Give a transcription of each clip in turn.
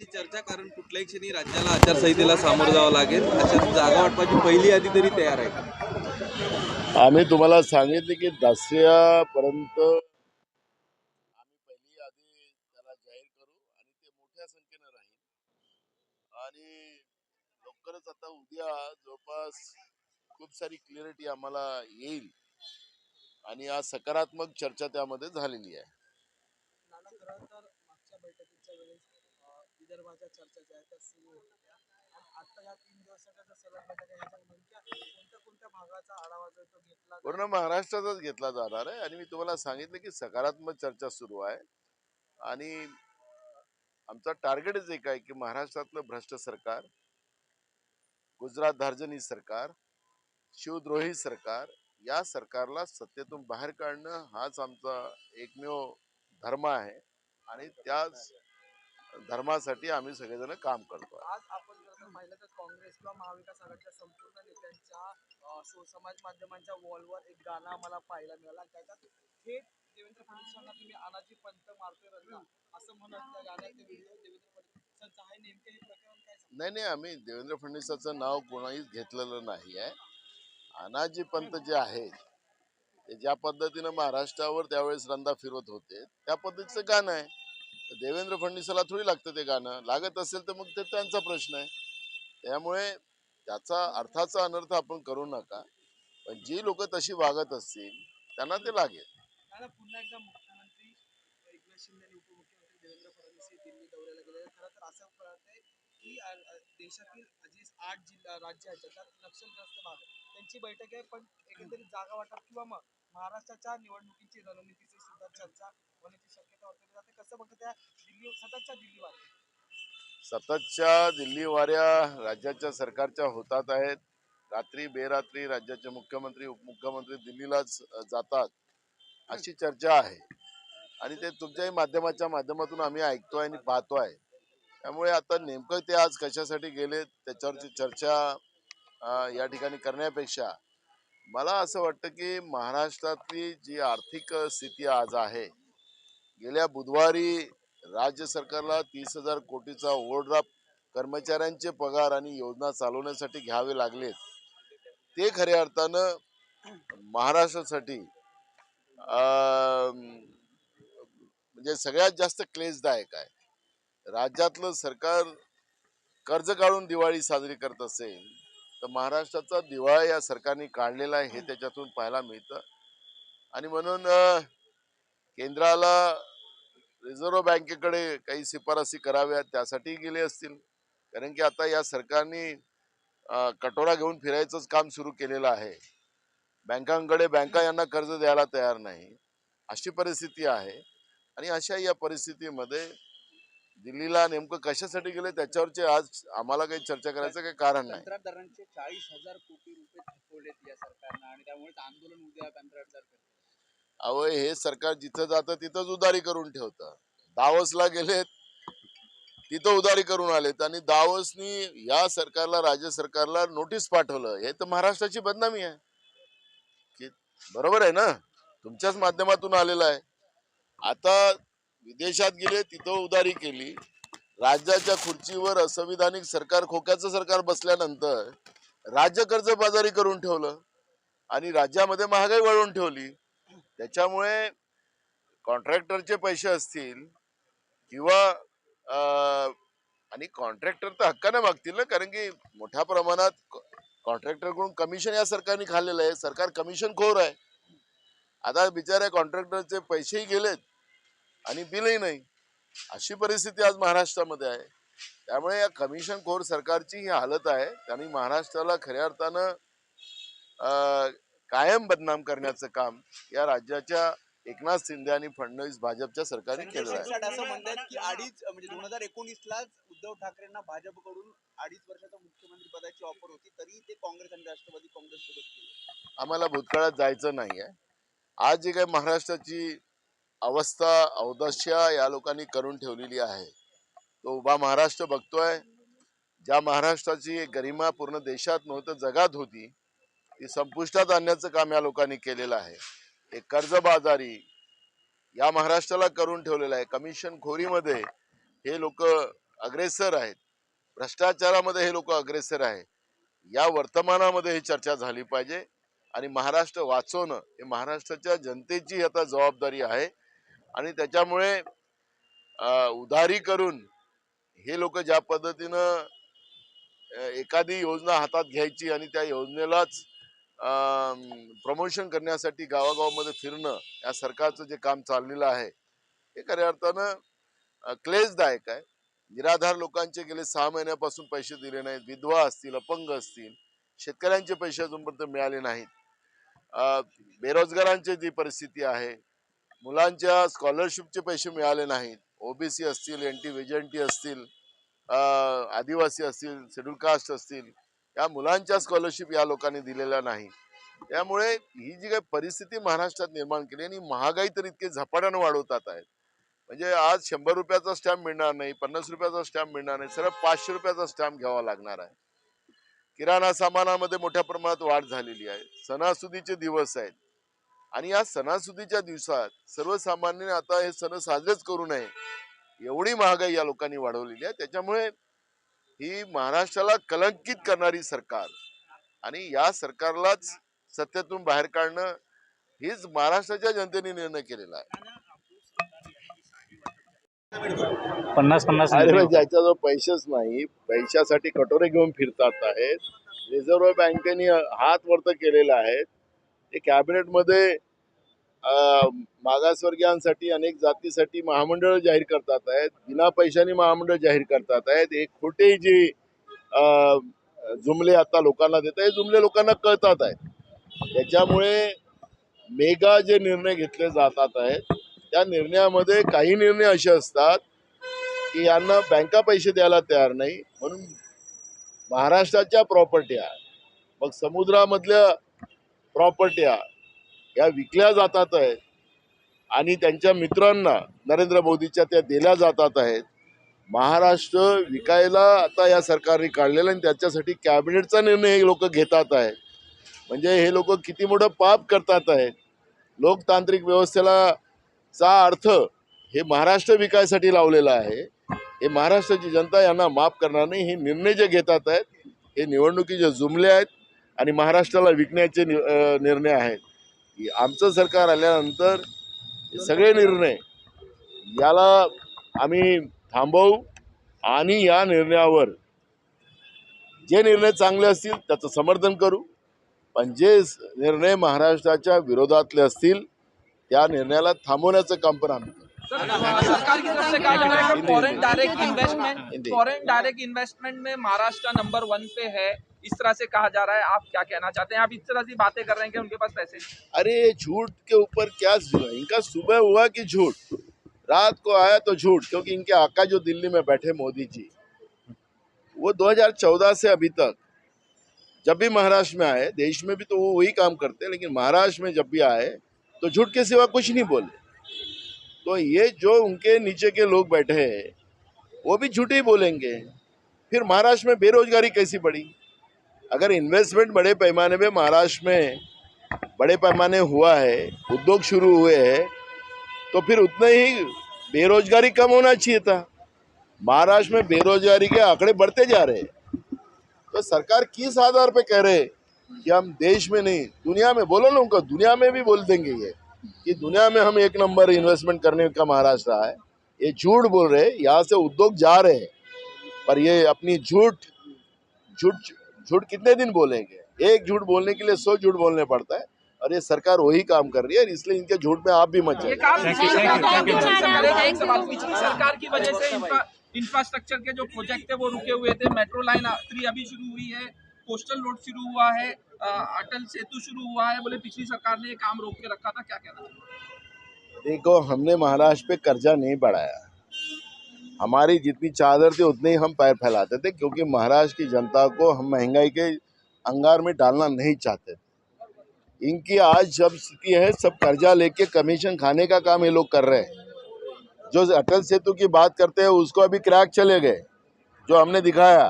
याची चर्चा कारण कुठल्याही क्षणी राज्याला आचारसंहितेला सामोरं जावं लागेल. अशा जागा वाटपाची पहिली यादी तरी तयार आहे. आम्ही तुम्हाला सांगितले की दसऱ्यापर्यंत आम्ही पहिली यादी त्याला जाहीर करू आणि ते मोठ्या संख्येनं राहील. आणि लवकरच आता उद्या जवळपास खूप सारी क्लिअरिटी आम्हाला येईल. आणि आज सकारात्मक चर्चा त्यामध्ये झालेली आहे नाना खरं तर मागच्या बैठकीच्या वेळेस अं, विदर्भाच्या चर्चा ज्या आहेत त्या सुरू होत्या आणि आता या तीन दिवसाच्या ज्या सलग बैठका ह्याच्या नेमक्या कोणत्या कोणत्या भागाचा आढावा जो तो घेतला पूर्ण महाराष्ट्राचाच घेतला जाणार आहे. आणि मी तुम्हाला सांगितलं की सकारात्मक चर्चा सुरू आहे. आणि आमचा टार्गेटच एक आहे की महाराष्ट्रातलं भ्रष्ट सरकार गुजरात धार्जनी सरकार शिवद्रोही सरकार या सरकारला सत्तेतून बाहेर काढणं हाच आमचा एकमेव धर्म आहे. आणि त्याच धर्मासाठी आम्ही सगळेजण काम करतो आज आपण जर पाहिलं तर काँग्रेस किंवा महाविकास आघाडीच्या संपूर्ण नेत्यांच्या समाज माध्यमांच्या वॉलवर एक गाणं आम्हाला पाहायला मिळालं. त्याच्यात थेट देवेंद्र फडणवीसांना तुम्ही अनाजी पंत मारतोय रंगा असं म्हणत त्या गाण्यात व्हिडिओ देवेंद्र फडणवीसांचा आहे. नेमके हे प्रकरण काय सांगता? नाही नाही आम्ही देवेंद्र फडणवीसाचं नाव कोणाहीच घेतलेलं नाही आहे. अनाजी पंत जे आहेत ते ज्या पद्धतीनं महाराष्ट्रावर त्यावेळेस रंदा फिरवत होते त्या पद्धतीचं गाणं आहे. देवेंद्र फडणवीसाला थोडी लागतं ते गाणं. लागत असेल तर मग ते त्यांचा प्रश्न आहे. त्यामुळे त्याचा अर्थाचा अनर्थ आपण करू नका. पण जी लोक तशी वागत असतील त्यांना ते लागेल. पुन्हा एकदा मुख्यमंत्री एकनाथ शिंदे आणि उपमुख्यमंत्री देवेंद्र फडणवीस हे दिल्ली दौऱ्याला गेले खरं तर असं की देशातील जे आठ जिल्हा राज्य आहेत नक्षलग्रस्त भाग आहे. त्यांची बैठक आहे पण एकंदरीत जागा वाटप किंवा मग महाराष्ट्राच्या निवडणुकीची रणनीती चर्चा होण्याची शक्यता वर्तवली जाते. कसं बघतं त्या दिल्ली सततच्या दिल्ली सततच्या दिल्ली वाऱ्या राज्याच्या सरकारच्या होतात आहेत. रात्री बेरात्री राज्याचे मुख्यमंत्री उपमुख्यमंत्री दिल्लीलाच जातात अशी चर्चा आहे. आणि ते तुमच्याही माध्यमाच्या माध्यमातून आम्ही ऐकतोय आणि पाहतोय. त्यामुळे आता नेमकं ते आज कशासाठी गेले त्याच्यावरची चर्चा या ठिकाणी करण्यापेक्षा मला असं वाटतं की महाराष्ट्रातली जी आर्थिक स्थिती आज आहे गेल्या बुधवारी राज्य सरकारला तीस हजार कोटीचा ओव्हरड्राफ्ट कर्मचाऱ्यांचे पगार आणि योजना चालवण्यासाठी घ्यावे लागलेत. ते खऱ्या अर्थानं महाराष्ट्रासाठी अं, म्हणजे सगळ्यात जास्त क्लेशदायक आहे. राज्यातलं सरकार कर्ज काढून दिवाळी साजरी करत असेल तर महाराष्ट्राचा दिवाळा या सरकारने काढलेला आहे हे त्याच्यातून पाहायला मिळतं. आणि म्हणून केंद्राला रिझर्व्ह बँकेकडे काही शिफारसी कराव्यात त्यासाठी गेले असतील. कारण की आता या सरकारने कटोरा घेऊन फिरायचंच काम सुरू केलेलं आहे. बँकांकडे बँका यांना कर्ज द्यायला तयार नाही. अशी परिस्थिती आहे. आणि अशा या परिस्थितीमध्ये दिल्लीला नेमकं कशासाठी गेले त्याच्यावरचे आज आम्हाला काही चर्चा करायचं काही कारण नाही. कंत्राटदारांचे चाळीस हजार कोटी रुपये थकवलेत या सरकारनं आणि त्यामुळे आंदोलन उद्या कंत्राटदार. अहो हे सरकार जिथं जातं तिथंच उदारी करून ठेवतं. दावसला गेलेत तिथं उदारी करून आलेत आणि दावसनी या सरकारला राज्य सरकारला नोटीस पाठवलं. हे तर महाराष्ट्राची बदनामी आहे. की बरोबर आहे ना? तुमच्याच माध्यमातून आलेलं आहे. आता विदेशात गेले तिथं उदारी केली. राज्याच्या खुर्चीवर असंविधानिक सरकार खोक्याचं सरकार बसल्यानंतर राज्य कर्जबाजारी करून ठेवलं आणि राज्यामध्ये महागाई वाढवून ठेवली. त्याच्यामुळे कॉन्ट्रॅक्टरचे पैसे असतील किंवा अं, आणि कॉन्ट्रॅक्टर तर हक्काने मागतील ना कारण की मोठ्या प्रमाणात कॉन्ट्रॅक्टरकडून कमिशन या सरकारने खाल्लेलं आहे. सरकार कमिशन खोर आहे. आता बिचाऱ्या कॉन्ट्रॅक्टरचे पैसेही गेलेत. आणि बिलही नाही. अशी परिस्थिती आज महाराष्ट्रामध्ये आहे. त्यामुळे या कमिशन खोर सरकारची ही हालत आहे. आणि महाराष्ट्राला खऱ्या अर्थानं कायम बदनाम करण्याचं काम या राज्याच्या एकनाथ शिंदे आणि फडणवीस भाजपच्या सरकारने केलं आहे. असं म्हणतात की अडीच म्हणजे दोन हजार एकोणीसलाच उद्धव ठाकरेंना भाजपकडून अडीच वर्षाचा मुख्यमंत्री पदाची ऑफर होती. तरी ते काँग्रेस आणि राष्ट्रवादी काँग्रेस सोबत आम्हाला भूतकाळात जायचं नाही आहे आज जी काही महाराष्ट्राची अवस्था अवदश्या या लोकांनी करून ठेवलेली आहे. तो उभा महाराष्ट्र बघतोय. ज्या महाराष्ट्राची एक गरिमा पूर्ण देशात नव्हतं जगात होती ती संपुष्टात आणण्याचं काम या लोकांनी केलेलं आहे. हे कर्जबाजारी या महाराष्ट्राला करून ठेवलेलं आहे. कमिशन खोरीमध्ये हे लोक अग्रेसर आहेत. भ्रष्टाचारामध्ये हे लोक अग्रेसर आहे या वर्तमानामध्ये ही चर्चा झाली पाहिजे आणि महाराष्ट्र वाचवणं हे महाराष्ट्राच्या जनतेची आता जबाबदारी आहे. आणि त्याच्यामुळे उधारी करून हे लोक ज्या पद्धतीनं एखादी योजना हातात घ्यायची आणि त्या योजनेलाच प्रमोशन करण्यासाठी गावागावामध्ये फिरणं या सरकारचं जे काम चाललेलं आहे हे खऱ्या अर्थानं क्लेशदायक आहे. निराधार लोकांचे गेले सहा महिन्यापासून पैसे दिले नाहीत. विधवा असतील अपंग असतील शेतकऱ्यांचे पैसे अजूनपर्यंत मिळाले नाहीत. बेरोजगारांची जी परिस्थिती आहे मुलांच्या स्कॉलरशिपचे पैसे मिळाले नाहीत. ओबीसी असतील एन टी व्हिजन असतील आदिवासी असतील शेड्यूल कास्ट असतील या मुलांच्या स्कॉलरशिप या लोकांनी दिलेल्या नाही त्यामुळे ही जी काही परिस्थिती महाराष्ट्रात निर्माण केली आणि महागाई तर इतके झपाट्यानं वाढवतात आहेत. म्हणजे आज शंभर रुपयाचा स्टॅम्प मिळणार नाही पन्नास रुपयाचा स्टॅम्प मिळणार नाही सरळ पाचशे रुपयाचा स्टॅम्प घ्यावा लागणार आहे. किराणा सामानामध्ये मोठ्या प्रमाणात वाढ झालेली आहे. सणासुदीचे दिवस आहेत. आणि या सणासुदीच्या दिवसात सर्वसामान्य आता हे सण साजरेच करू नये एवढी महागाई या लोकांनी वाढवलेली आहे. त्याच्यामुळे ही महाराष्ट्राला कलंकित करणारी सरकार आणि या सरकारलाच सत्तेतून बाहेर काढणं हीच महाराष्ट्राच्या जनतेने निर्णय केलेला आहे. पन्नास पन्नास अरे म्हणजे ज्याच्याजवळ पैसेच नाही. पैशासाठी कटोरे घेऊन फिरतात आहेत. रिझर्व्ह बँकेने हात वर्त केलेला आहे ते कॅबिनेटमध्ये मागासवर्गीयांसाठी अनेक जातीसाठी महामंडळ जाहीर करतात आहेत. बिना पैशाने महामंडळ जाहीर करतात आहेत. एक खोटे जे जुमले आता लोकांना देत आहे जुमले लोकांना कळतात आहेत. त्याच्यामुळे मेगा जे निर्णय घेतले जातात आहेत त्या निर्णयामध्ये काही निर्णय असे असतात की यांना बँका पैसे द्यायला तयार नाही म्हणून महाराष्ट्राच्या प्रॉपर्ट्या मग समुद्रामधल्या प्रॉपर्ट्या या विकल्या जातात आहेत. आणि त्यांच्या मित्रांना नरेंद्र मोदीच्या त्या दिल्या जातात आहेत. महाराष्ट्र विकायला आता या सरकारने काढलेलं आणि त्याच्यासाठी कॅबिनेटचा निर्णय हे लोक घेतात आहेत. म्हणजे हे लोक किती मोठं पाप करतात आहेत. लोकतांत्रिक व्यवस्थेला चा अर्थ हे महाराष्ट्र विकायसाठी लावलेला आहे. हे महाराष्ट्राची जनता यांना माफ करणार नाही. हे निर्णय जे घेतात आहेत हे निवडणुकी जे जुमले आहेत. आणि महाराष्ट्राला विकण्याचे निर्णय आहेत. आमचं सरकार आल्यानंतर सगळे निर्णय याला आम्ही थांबवू आणि या निर्णयावर जे निर्णय चांगले असतील त्याचं समर्थन करू. पण जे निर्णय महाराष्ट्राच्या विरोधातले असतील त्या निर्णयाला थांबवण्याचं काम पण आम्ही करू foreign direct investment Hindi. Foreign direct investment में महाराष्ट्र नंबर वन पे है। इस तरह से कहा जा रहा है, आप क्या कहना चाहते हैं? आप इस तरह से बातें कर रहे हैं कि उनके पास पैसे अरे झूठ के ऊपर क्या इनका सुबह हुआ कि झूठ? रात को आया तो झूठ, क्योंकि इनके आका जो दिल्ली में बैठे मोदी जी, वो 2014 से अभी तक, जब भी महाराष्ट्र में आए, देश में भी तो वो वही काम करते हैं, लेकिन महाराष्ट्र में जब भी आए तो झूठ के सिवा कुछ नहीं बोले। तो ये जो उनके नीचे के लोग बैठे हैं, वो भी झूठ ही बोलेंगे। फिर महाराष्ट्र में बेरोजगारी कैसी बढ़ी अगर इन्वेस्टमेंट बड़े पैमाने पे महाराष्ट्र में बड़े पैमाने हुआ है, उद्योग शुरू हुए हैं तो फिर उतना ही बेरोजगारी कम होना चाहिए था। महाराष्ट्र में बेरोजगारी के आंकड़े बढ़ते जा रहे हैं। तो सरकार किस आधार पे कह रहे कि हम देश में नहीं, दुनिया में बोलो ना उनको, दुनिया में भी बोल देंगे ये, कि दुनिया में हम एक नंबर इन्वेस्टमेंट करने का महाराष्ट्र है। ये झूठ बोल रहे यहाँ से उद्योग जा रहे हैं, पर ये अपनी झूठ झूठ झूठ कितने दिन बोलेंगे? एक झूठ बोलने के लिए सौ झूठ बोलने पड़ता है और ये सरकार वही काम कर रही है इसलिए इनके झूठ में आप भी मत ये जाइए सरकार की वजह से इंफ्रास्ट्रक्चर के जो प्रोजेक्ट थे वो रुके हुए थे। मेट्रो लाइन थ्री अभी शुरू हुई है कोस्टल रोड शुरू हुआ है अटल सेतु शुरू हुआ है। बोले पिछली सरकार ने ये काम रोक के रखा था क्या कहना देखो हमने महाराष्ट्र पे कर्जा नहीं बढ़ाया। हमारी जितनी चादर थी, उतने ही हम पैर फैलाते थे, क्योंकि महाराष्ट्र की जनता को हम महँगाई के अंगार में डालना नहीं चाहते इनकी आज जब स्थिति है, सब कर्जा लेके कमीशन खाने का काम ये लोग कर रहे हैं। जो अटल सेतु की बात करते हैं, उसको अभी क्रैक चले गए, जो हमने दिखाया।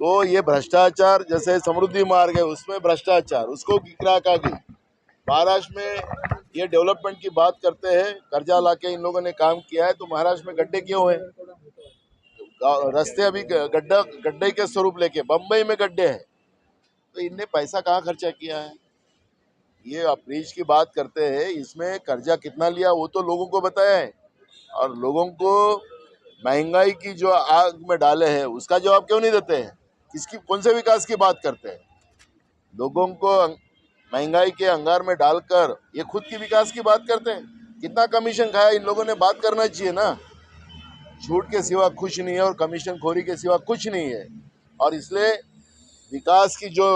तो ये भ्रष्टाचार जैसे समृद्धि मार्ग है, उसमें भ्रष्टाचार, उसको क्रैक आ गई। महाराष्ट्र में ये डेवलपमेंट की बात करते हैं, कर्जा लाके इन लोगों ने काम किया है तो महाराष्ट्र में गड्ढे क्यों हैं? रास्ते अभी गड्ढा, गड्ढे के स्वरूप लेके बम्बई में गड्ढे हैं। तो इनने पैसा कहाँ खर्चा किया है? ये आप ब्रिज की बात करते हैं, इसमें कर्जा कितना लिया, वो तो लोगों को बताया है। और लोगों को महँगाई की जो आग में डाले हैं, उसका जवाब क्यों नहीं देते हैं? किसकी, कौन से विकास की बात करते हैं? लोगों को अंग- महँगाई के अंगार में डालकर ये खुद की विकास की बात करते हैं। कितना कमीशन खाया इन लोगों ने बात करना चाहिए ना। झूठ के सिवा कुछ नहीं है और कमीशन खोरी के सिवा कुछ नहीं है। और इसलिए विकास की जो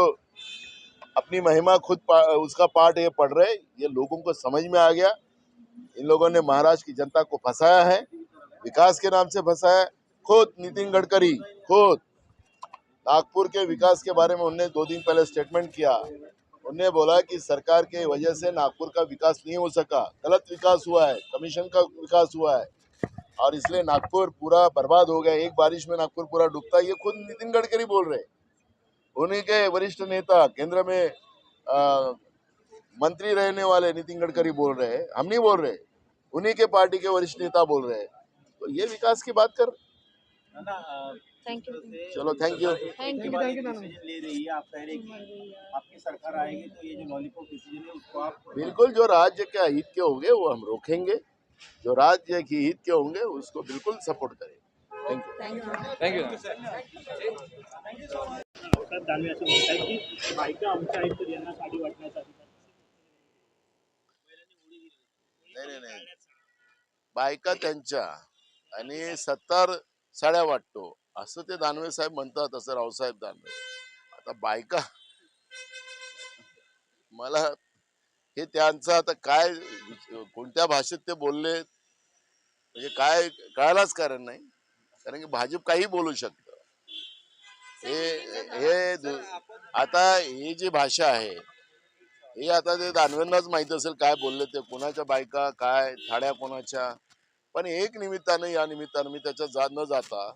अपनी महिमा खुद पा, उसका पार्ट ये पढ़ रहे ये लोगों को समझ में आ गया। इन लोगों ने महाराष्ट्र की जनता को फंसाया है विकास के नाम से फंसाया खुद नितिन गडकरी खुद। नागपुर के विकास के बारे में उन्होंने दो दिन पहले स्टेटमेंट किया। उन्होंने बोला कि सरकार के वजह से नागपुर का विकास नहीं हो सका। गलत विकास हुआ है कमीशन का विकास हुआ है। और इसलिए नागपुर पूरा बर्बाद हो गया। एक बारिश में नागपुर पूरा डूबता ये खुद नितिन गडकरी बोल रहे उन्हीं के वरिष्ठ नेता केंद्र में आ, मंत्री रहने वाले नितिन गडकरी बोल रहे हैं। हम नहीं बोल रहे उन्हीं के पार्टी के वरिष्ठ नेता बोल रहे तो ये विकास की बात कर। थैंक यू चलो thank you thank you thank you ले रही है आप कह रहे हैं आपकी सरकार आएगी तो ये जो लॉलीपॉप डिसीज़न है उसको आप बिल्कुल जो राज्य के हित के होंगे वो हम रोकेंगे। जो राज्य की हित के होंगे उसको बिल्कुल सपोर्ट करेंगे। थैंक यू थँक्यू साहेब दानवे असं म्हणतात बायका आमच्या आहेत तर यांना साडी वाटण्याचा अधिकार नाही नाही नाही। बायका त्यांच्या आणि सत्तर साड्या वाटतो. असं ते दानवे साहेब म्हणतात असं रावसाहेब दानवे. आता बायका मला हे त्यांचं आता काय कोणत्या भाषेत ते बोलले? म्हणजे काय कळायलाच कारण नाही. कारण की भाजप काही बोलू शकतं. हे हे आता ही जी भाषा आहे हे आता ते दानवेंनाच माहीत असेल काय बोलले ते कोणाच्या बायका काय थाड्या कोणाच्या. पण एक निमित्तानं या निमित्तानं मी त्याच्यात जा न जाता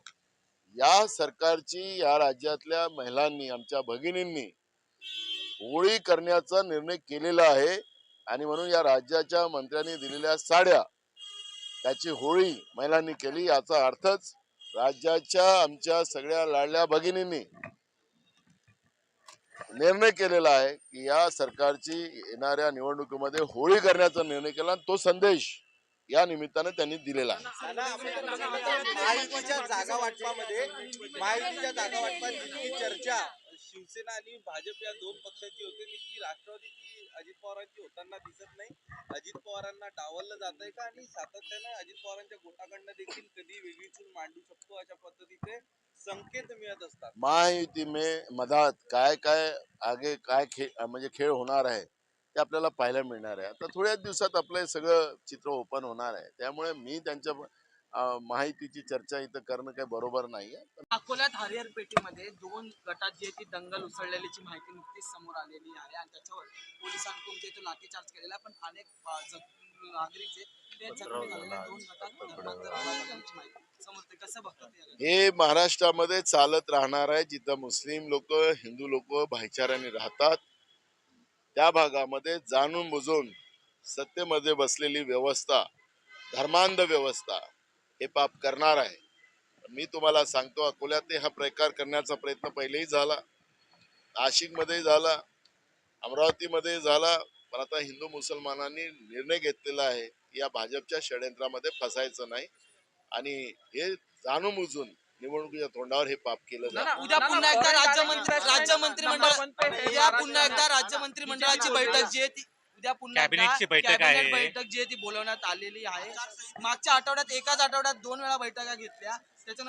या सरकारची या राज्यातल्या महिलांनी आमच्या भगिनींनी होळी करण्याचा निर्णय केलेला आहे आणि म्हणून या राज्याच्या मंत्र्यांनी दिलेल्या साड्या त्याची होळी महिलांनी केली याचा अर्थच राज्याच्या आमच्या सगळ्या लाडल्या भगिनींनी निर्णय केलेला आहे की या सरकारची येणाऱ्या निवडणुकीमध्ये होळी करण्याचा निर्णय केला आणि तो संदेश या निमित्तानं त्यांनी दिलेला आहे. महायुतीच्या जागा वाटपामध्ये महायुतीच्या जागा वाटपात जितकी चर्चा. शिवसेना आणि भाजप या दोन पक्षाची होते. तितकी राष्ट्रवादीची अजित पवारांची होताना दिसत नाही. अजित पवारांना डावललं जात आहे का? आणि सातत्यानं अजित पवारांच्या गोटाकडनं देखील कधी वेगळी चूल मांडू शकतो अशा पद्धतीचे संकेत मिळत असतात. महायुती में मधात काय काय आगे काय खेळ म्हणजे खेळ होणार आहे? ते आपल्याला पाहायला मिळणार आहे. आता थोड्याच दिवसात आपलं हे सगळं चित्र ओपन होणार आहे. त्यामुळे मी त्यांच्या अं, माहितीची चर्चा इथं करणं काही बरोबर नाही आहे अकोल्यात हरिहर पेठेमध्ये दोन गटात जी आहे ती दंगल उसळलेल्याची माहिती नुकतीच समोर आलेली आहे आणि त्याच्यावर पोलिसांकडून जे तो लाठीचार्ज केलेला आहे, पण अनेक अ, नागरिक जे ते जखमी झालेले आहेत. दोन गटात धर्मांतर झाल्याची माहिती समोर ते कसं बघतात याला? हे महाराष्ट्रामध्ये चालत राहणार आहे. जिथं मुस्लिम लोक हिंदू लोक भाईचाऱ्याने राहतात. त्या भागामध्ये जाणून बुजून सत्तेमध्ये बसलेली व्यवस्था धर्मांध व्यवस्था हे पाप करणार आहे. मी तुम्हाला सांगतो अकोल्यात हा प्रकार करण्याचा प्रयत्न पहिलेही झाला नाशिकमध्ये झाला अमरावतीमध्ये झाला पण आता हिंदू मुसलमानांनी निर्णय घेतलेला आहे की या भाजपच्या षडयंत्रामध्ये फसायचं नाही. आणि हे जाणून बुजून निवडणुकीच्या तोंडावर हे पाप केलं जातं. उद्या पुन्हा एकदा राज्यमंत्री राज्य मंत्रिमंडळ उद्या पुन्हा एकदा राज्य मंत्रिमंडळाची बैठक जी आहे ती उद्या पुन्हा एकदा कॅबिनेटची बैठक कॅबिनेट आहे. बैठक जी आहे ती बोलवण्यात आलेली आहे. मागच्या आठवड्यात एकाच आठवड्यात दोन वेळा बैठका घेतल्या. त्याच्यानंतर